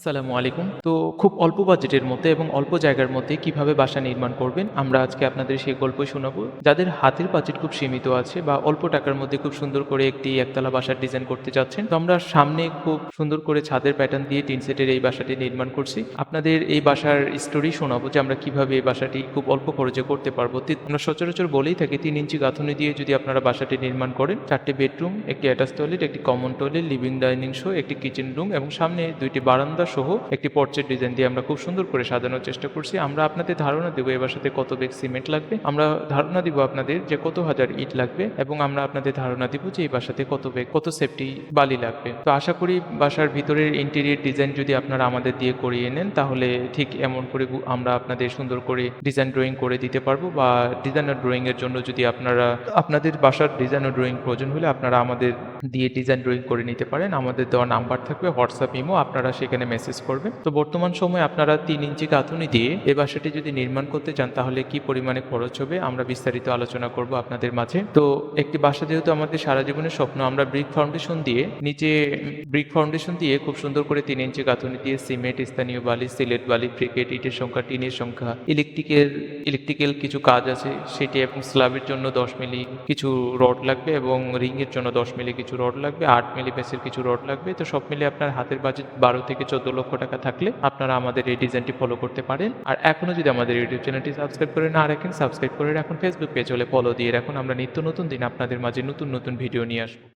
আসসালামু আলাইকুম। তো খুব অল্প বাজেটের মধ্যে এবং অল্প জায়গার মধ্যে কীভাবে বাসা নির্মাণ করবেন, আমরা আজকে আপনাদের সেই গল্প শোনাবো। যাদের হাতের বাজেট খুব সীমিত আছে বা অল্প টাকার মধ্যে খুব সুন্দর করে একটি একতলা বাসার ডিজাইন করতে চাচ্ছেন, তো আমরা সামনে খুব সুন্দর করে ছাদের প্যাটার্ন দিয়ে টিন সেটের এই বাসাটি নির্মাণ করছি। আপনাদের এই বাসার স্টোরি শোনাবো যে আমরা কীভাবে এই বাসাটি খুব অল্প খরচে করতে পারব। আমরা সচরাচর বলেই থাকি তিন ইঞ্চি গাঁথনি দিয়ে যদি আপনারা বাসাটি নির্মাণ করেন, চারটে বেডরুম একটি অ্যাটাচ টয়লেট একটি common toilet living dining show একটি কিচেন রুম এবং সামনে দুইটি বারান্দা সহ একটি পর্চের ডিজাইন দিয়ে আমরা খুব সুন্দর করে সাজানোর চেষ্টা করছি। আমরা আপনাদের ধারণা দেবো এবার সাথে কত বেগ সিমেন্ট লাগবে। আমরা ধারণা দিব আপনাদের যে কত হাজার ইট লাগবে এবং আমরা আপনাদের ধারণা দিব যে এই বাসাতে কত বেগ কত সেফটি বালি লাগবে। তো আশা করি বাসার ভিতরের ইন্টেরিয়ার ডিজাইন যদি আপনারা আমাদের দিয়ে করিয়ে নেন, তাহলে ঠিক এমন করে আমরা আপনাদের সুন্দর করে ডিজাইন ড্রয়িং করে দিতে পারব বা ডিজাইনার ড্রয়িং এর জন্য যদি আপনারা, আপনাদের বাসার ডিজাইন ডিজাইনার ড্রয়িং প্রয়োজন হলে আপনারা আমাদের দিয়ে ডিজাইন ড্রয়িং করে নিতে পারেন। আমাদের দেওয়া নাম্বার থাকবে হোয়াটসঅ্যাপ ইমো আপনারা সেখানে মেসেজ করবেন। তো বর্তমান সময়ে আপনারা তিন ইঞ্চি গাঁথুনি দিয়ে এ বাসাটি যদি নির্মাণ করতে চান, তাহলে কি পরিমাণে খরচ হবে? আমরা বিস্তারিত আলোচনা করব আপনাদের মাঝে। তো একটি বাসা যেহেতু আমাদের সারা জীবনের স্বপ্ন, আমরা ব্রিক ফাউন্ডেশন দিয়ে নিচে ব্রিক ফাউন্ডেশন দিয়ে খুব সুন্দর করে তিন ইঞ্চি গাঁথুনি দিয়ে সিমেন্ট, স্থানীয় বালি, সিলেট বালি, ব্রিকেট, ইটের সংখ্যা, টিনের সংখ্যা ইলেকট্রিকের ইলেকট্রিক্যাল কিছু কাজ আছে। সেটি এবং স্ল্যাবের জন্য দশ মিলি কিছু রড লাগবে এবং রিংয়ের জন্য দশ মিলি কিছু রড লাগবে, আট মিলি বেসের কিছু রড লাগবে। তো সব মিলে আপনার হাতের বাজেট বারো থেকে চোদ্দ লক্ষ টাকা থাকলে আপনারা আমাদের এই ডিজাইনটি ফলো করতে পারেন। আর এখনও যদি আমাদের ইউটিউব চ্যানেলটি সাবস্ক্রাইব করে না রাখেন সাবস্ক্রাইব করে রাখুন। ফেসবুক পেজ হলে ফলো দিয়ে রাখুন। আমরা নিত্য নতুন দিন আপনাদের মাঝে নতুন নতুন ভিডিও নিয়ে আসব।